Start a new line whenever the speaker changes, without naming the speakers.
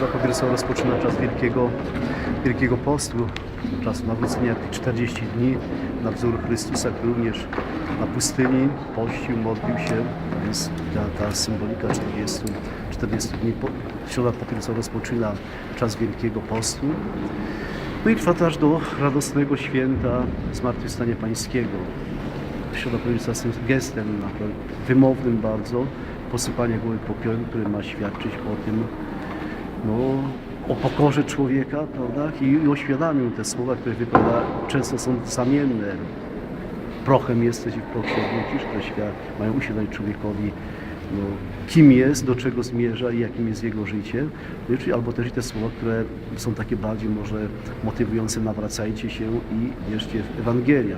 Środa Popiersowa rozpoczyna czas Wielkiego, Wielkiego Postu, czas nawrócenia tych 40 dni na wzór Chrystusa, który również na pustyni pościł, modlił się, więc ta, ta symbolika 40, 40 dni. Po, Środa Popiersowa rozpoczyna czas Wielkiego Postu. No i trwa aż do radosnego święta Zmartwychwstania Pańskiego. Środa Popiersowa jest tym gestem wymownym bardzo, posypania głowy popiołem, który ma świadczyć o tym, no, o pokorze człowieka, prawda? I, i te słowa, które wypowiada, często są zamienne. Prochem jesteś i w proch się obrócisz, świat, mają uświadomić człowiekowi, no, kim jest, do czego zmierza i jakim jest jego życie. Albo też i te słowa, które są takie bardziej może motywujące, nawracajcie się i wierzcie w Ewangelię.